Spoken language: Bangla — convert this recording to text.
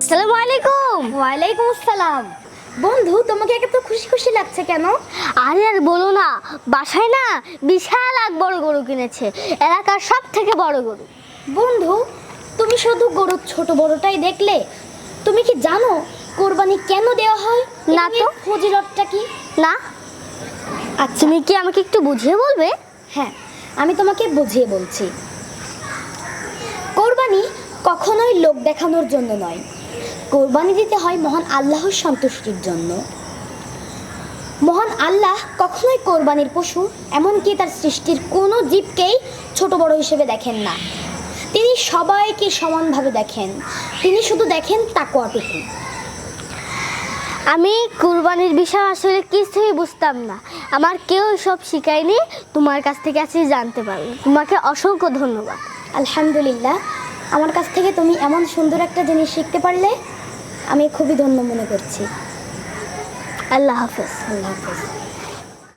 আসসালামু আলাইকুম। ওয়ালাইকুম আসসালাম। বন্ধু তোমাকে এত খুশি খুশি লাগছে কেন? আরে আর বলো না বাসায় না বিশাল এক বড় গরু কিনেছে। এলাকার সব থেকে বড় গরু। বন্ধু তুমি শুধু গরুর ছোট বড়টাই দেখলে? তুমি কি জানো কোরবানি কেন দেওয়া হয়? না তো। ফজিলতটা কি? না। আচ্ছা তুমি কি আমাকে একটু বুঝিয়ে বলবে? হ্যাঁ আমি তোমাকে বুঝিয়ে বলছি। কোরবানি কখনোই লোক দেখানোর জন্য নয়। কোরবানি দিতে হয় মহান আল্লাহর সন্তুষ্টির জন্য। মহান আল্লাহ কখনোই কোরবানির পশু, এমনকি তার সৃষ্টির কোনো জীবকেই ছোট বড় হিসেবে দেখেন না। তিনি সবাইকে সমানভাবে দেখেন। তিনি শুধু দেখেন তাকোয়াটুকু আমি কুরবানির বিষয় আসলে কিছুই বুঝতাম না। আমার কেউ সব শিখায়নি। তোমার কাছ থেকে আজকে জানতে পারলাম। তোমাকে অসংখ্য ধন্যবাদ। আলহামদুলিল্লাহ। আমার কাছ থেকে তুমি এমন সুন্দর একটা জিনিস শিখতে পারলে আমি খুবই ধন্য মনে করছি। আল্লাহ হাফেজ। আল্লাহ হাফেজ।